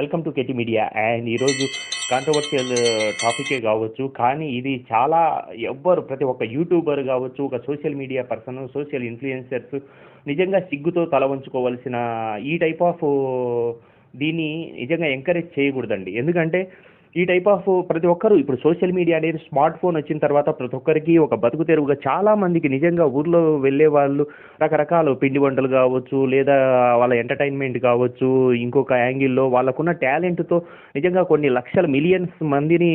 Welcome to KT media. And ఈరోజు controversial టాపికే కావచ్చు. కానీ ఇది చాలా ఎవ్వరు ప్రతి ఒక్క యూట్యూబర్ కావచ్చు ఒక social media person social influencers నిజంగా సిగ్గుతో తల వంచుకోవాల్సిన ఈ టైప్ ఆఫ్ uh, దీన్ని నిజంగా ఎంకరేజ్ చేయకూడదండి. ఎందుకంటే ఈ టైప్ ఆఫ్ ప్రతి ఒక్కరు ఇప్పుడు సోషల్ మీడియా అనేది స్మార్ట్ ఫోన్ వచ్చిన తర్వాత ప్రతి ఒక్కరికి ఒక బతుకు తెరువుగా చాలా మందికి నిజంగా ఊర్లో వెళ్ళే వాళ్ళు రకరకాల పిండి వంటలు కావచ్చు లేదా వాళ్ళ ఎంటర్టైన్మెంట్ కావచ్చు ఇంకొక యాంగిల్లో వాళ్ళకున్న టాలెంట్తో నిజంగా కొన్ని లక్షల మిలియన్స్ మందిని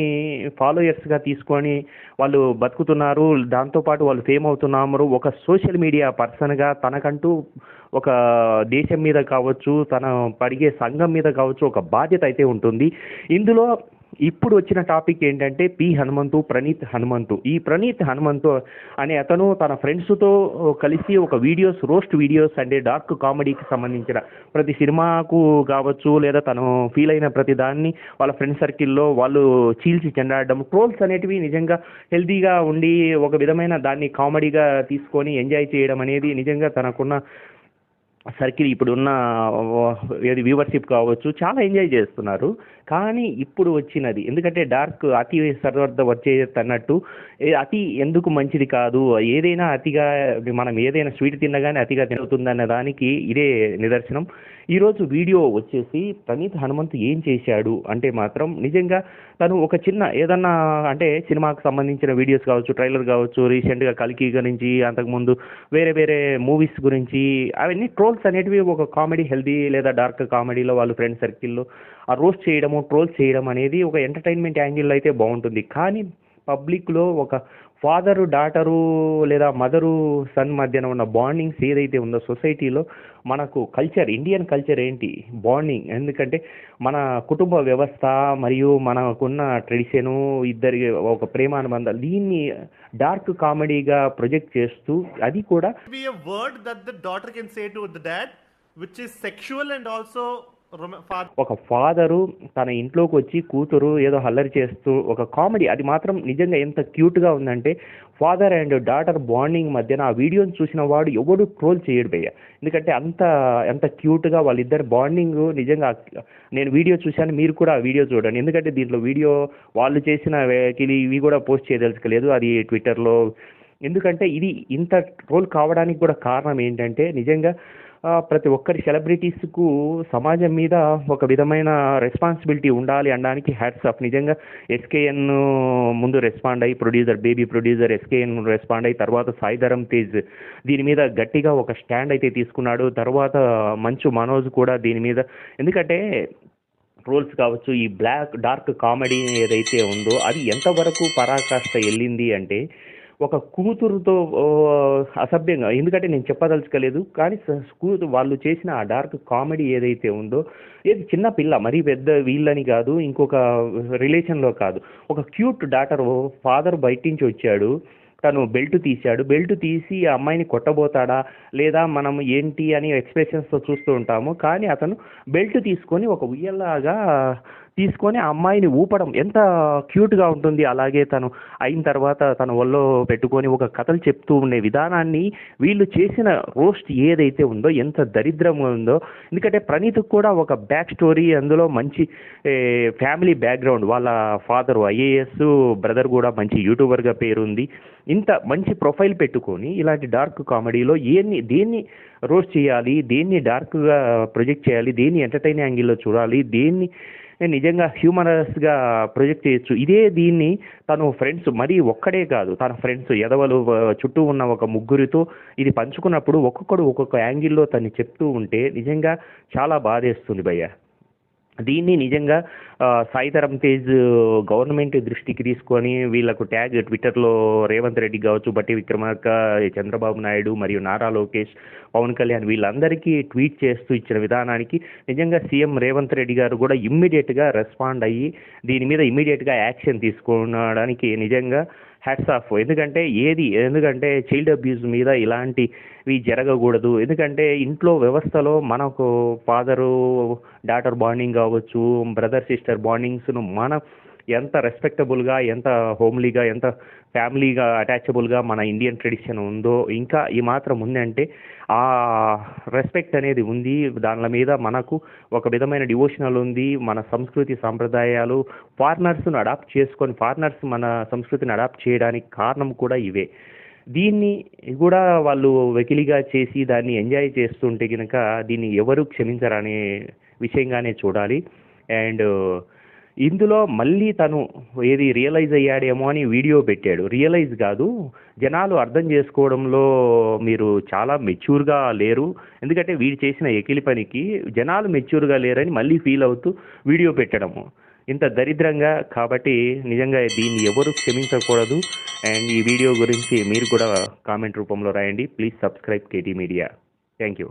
ఫాలోయర్స్గా తీసుకొని వాళ్ళు బతుకుతున్నారు. దాంతోపాటు వాళ్ళు ఫేమ్ అవుతున్నారు. ఒక సోషల్ మీడియా పర్సన్గా తనకంటూ ఒక దేశం మీద కావచ్చు తన పడిగే సంఘం మీద కావచ్చు ఒక బాధ్యత అయితే ఉంటుంది. ఇందులో ఇప్పుడు వచ్చిన టాపిక్ ఏంటంటే పి హనుమంతు ప్రణీత్ హనుమంతు. ఈ ప్రణీత్ హనుమంతు అనే అతను తన ఫ్రెండ్స్తో కలిసి ఒక వీడియోస్ రోస్ట్ వీడియోస్ అంటే డార్క్ కామెడీకి సంబంధించిన ప్రతి సినిమాకు కావచ్చు లేదా తను ఫీల్ అయిన ప్రతి దాన్ని వాళ్ళ ఫ్రెండ్ సర్కిల్లో వాళ్ళు చీల్చి చెండాడడం. ట్రోల్స్ అనేటివి నిజంగా హెల్తీగా ఉండి ఒక విధమైన దాన్ని కామెడీగా తీసుకొని ఎంజాయ్ చేయడం అనేది నిజంగా తనకున్న సర్కిల్ ఇప్పుడున్న ఏది వ్యూవర్షిప్ కావచ్చు చాలా ఎంజాయ్ చేస్తున్నారు. కానీ ఇప్పుడు వచ్చినది ఎందుకంటే డార్క్ అతి సర్వర్ద వచ్చే అన్నట్టు అతి ఎందుకు మంచిది కాదు ఏదైనా అతిగా మనం ఏదైనా స్వీట్ తిన్నగానే అతిగా తిరుగుతుందన్న దానికి ఇదే నిదర్శనం. ఈరోజు వీడియో వచ్చేసి ప్రణీత్ హనుమంత్ ఏం చేశాడు అంటే మాత్రం నిజంగా తను ఒక చిన్న ఏదన్నా అంటే సినిమాకు సంబంధించిన వీడియోస్ కావచ్చు ట్రైలర్ కావచ్చు రీసెంట్గా కల్కి గురించి అంతకుముందు వేరే వేరే మూవీస్ గురించి అవన్నీ ట్రోల్స్ అనేటివి ఒక కామెడీ హెల్దీ లేదా డార్క్ కామెడీలో వాళ్ళు ఫ్రెండ్ సర్కిల్లో ఆ రోస్ట్ చేయడము ట్రోల్స్ చేయడం అనేది ఒక ఎంటర్టైన్మెంట్ యాంగిల్లో అయితే బాగుంటుంది. కానీ పబ్లిక్లో ఒక ఫాదరు డాటరు లేదా మదరు సన్ మధ్యన ఉన్న బాండింగ్స్ ఏదైతే ఉందో సొసైటీలో మనకు కల్చర్ ఇండియన్ కల్చర్ ఏంటి? బాండింగ్ ఎందుకంటే మన కుటుంబ వ్యవస్థ మరియు మనకున్న ట్రెడిషను ఇద్దరి ఒక ప్రేమానుబంధాలు దీన్ని డార్క్ కామెడీగా ప్రొజెక్ట్ చేస్తూ అది కూడా word that the daughter can say to the dad which is sexual and also ఒక ఫాదరు తన ఇంట్లోకి వచ్చి కూతురు ఏదో హల్లరి చేస్తూ ఒక కామెడీ అది మాత్రం నిజంగా ఎంత క్యూట్గా ఉందంటే ఫాదర్ అండ్ డాటర్ బాండింగ్ మధ్యన ఆ వీడియోని చూసిన వాడు ఎవడు ట్రోల్ చేయడు భయ్య. ఎందుకంటే అంత ఎంత క్యూట్గా వాళ్ళిద్దరు బాండింగ్ నిజంగా నేను వీడియో చూశాను మీరు కూడా ఆ వీడియో చూడండి. ఎందుకంటే దీంట్లో వీడియో వాళ్ళు చేసిన ఇవి కూడా పోస్ట్ చేయదలుచుకోలేదు. అది ట్విట్టర్లో ఎందుకంటే ఇది ఇంత ట్రోల్ కావడానికి కూడా కారణం ఏంటంటే నిజంగా ప్రతి ఒక్కరి సెలబ్రిటీస్కు సమాజం మీద ఒక విధమైన రెస్పాన్సిబిలిటీ ఉండాలి అనడానికి హ్యాట్స్ ఆఫ్. నిజంగా ఎస్కేఎన్ ముందు రెస్పాండ్ అయ్యి producer baby producer SKN respond అయ్యి తర్వాత సాయిధరం తేజ్ దీని మీద గట్టిగా ఒక స్టాండ్ అయితే తీసుకున్నాడు. తర్వాత మంచు మనోజ్ కూడా దీని మీద. ఎందుకంటే ట్రోల్స్ కావచ్చు ఈ బ్లాక్ డార్క్ కామెడీ ఏదైతే ఉందో అది ఎంతవరకు పరాకాష్ట వెళ్ళింది అంటే ఒక కూతురుతో అసభ్యంగా ఎందుకంటే నేను చెప్పదలుచుకోలేదు కానీ కూతురు వాళ్ళు చేసిన ఆ డార్క్ కామెడీ ఏదైతే ఉందో ఏది చిన్న పిల్ల మరీ పెద్ద వీళ్ళని కాదు ఇంకొక రిలేషన్లో కాదు. ఒక క్యూట్ డాటర్ ఫాదర్ బయట నుంచి వచ్చాడు తను బెల్ట్ తీశాడు బెల్ట్ తీసి ఆ అమ్మాయిని కొట్టబోతాడా లేదా మనం ఏంటి అని ఎక్స్ప్రెషన్స్తో చూస్తూ ఉంటాము కానీ అతను బెల్ట్ తీసుకొని ఒక ఉయ్యల్లాగా తీసుకొని ఆ అమ్మాయిని ఊపడం. ఎంత క్యూట్గా ఉంటుంది. అలాగే తను అయిన తర్వాత తన ఒళ్ళో పెట్టుకొని ఒక కథలు చెప్తూ ఉండే విధానాన్ని వీళ్ళు చేసిన రోస్ట్ ఏదైతే ఉందో ఎంత దరిద్రంగా ఉందో ఎందుకంటే ప్రణీత్కి కూడా ఒక బ్యాక్ స్టోరీ అందులో మంచి ఫ్యామిలీ బ్యాక్గ్రౌండ్ వాళ్ళ ఫాదర్ ఐఏఎస్ బ్రదర్ కూడా మంచి యూట్యూబర్గా పేరుంది. ఇంత మంచి ప్రొఫైల్ పెట్టుకొని ఇలాంటి డార్క్ కామెడీలో ఏన్ని దేన్ని రోస్ట్ చేయాలి దేన్ని డార్క్గా ప్రొజెక్ట్ చేయాలి దేన్ని ఎంటర్టైన్ యాంగిల్లో చూడాలి దేన్ని నిజంగా హ్యూమరస్గా ప్రొజెక్ట్ చేయొచ్చు. ఇదే దీన్ని తను ఫ్రెండ్స్ మరీ ఒక్కడే కాదు తన ఫ్రెండ్స్ ఎదవలు చుట్టూ ఉన్న ఒక ముగ్గురితో ఇది పంచుకున్నప్పుడు ఒక్కొక్కడు ఒక్కొక్క యాంగిల్లో తను చెప్తూ ఉంటే నిజంగా చాలా బాధేస్తుంది భయ్య. దీన్ని నిజంగా సాయితరం తేజ్ గవర్నమెంట్ దృష్టికి తీసుకొని వీళ్ళకు ట్యాగ్ ట్విట్టర్లో రేవంత్ రెడ్డి కావచ్చు బట్టి విక్రమార్క చంద్రబాబు నాయుడు మరియు నారా లోకేష్ పవన్ కళ్యాణ్ వీళ్ళందరికీ ట్వీట్ చేస్తూ ఇచ్చిన విధానానికి నిజంగా సీఎం రేవంత్ రెడ్డి గారు కూడా ఇమ్మీడియట్గా రెస్పాండ్ అయ్యి దీని మీద ఇమ్మీడియట్గా యాక్షన్ తీసుకోవడానికి నిజంగా హ్యాట్స్ ఆఫ్. ఎందుకంటే ఏది ఎందుకంటే చైల్డ్ అబ్యూస్ మీద ఇలాంటివి జరగకూడదు. ఎందుకంటే ఇంట్లో వ్యవస్థలో మనకు ఫాదరు డాటర్ బాండింగ్ కావచ్చు బ్రదర్ సిస్టర్ బాండింగ్స్ను మన ఎంత రెస్పెక్టబుల్గా ఎంత హోమ్లీగా ఎంత ఫ్యామిలీగా అటాచబుల్గా మన ఇండియన్ ట్రెడిషన్ ఉందో ఇంకా ఈ మాత్రం ఉందంటే ఆ రెస్పెక్ట్ అనేది ఉంది. దానిల మీద మనకు ఒక విధమైన డివోషనల్ ఉంది. మన సంస్కృతి సాంప్రదాయాలు ఫారినర్స్ను అడాప్ట్ చేసుకొని ఫారినర్స్ మన సంస్కృతిని అడాప్ట్ చేయడానికి కారణం కూడా ఇవే. దీన్ని కూడా వాళ్ళు వెకిలిగా చేసి దాన్ని ఎంజాయ్ చేస్తుంటే కనుక దీన్ని ఎవరు క్షమించరనే విషయంగానే చూడాలి. అండ్ ఇందులో మళ్ళీ తను ఏది రియలైజ్ అయ్యాడేమో అని వీడియో పెట్టాడు. రియలైజ్ కాదు జనాలు అర్థం చేసుకోవడంలో మీరు చాలా మెచ్యూర్గా లేరు. ఎందుకంటే వీడు చేసిన ఎకిలి పనికి జనాలు మెచ్యూర్గా లేరని మళ్ళీ ఫీల్ అవుతూ వీడియో పెట్టడము. ఇంత దరిద్రంగా కాబట్టి నిజంగా దీన్ని ఎవరు క్షమించకూడదు. అండ్ ఈ వీడియో గురించి మీరు కూడా కామెంట్ రూపంలో రాయండి. Please subscribe KT media thank you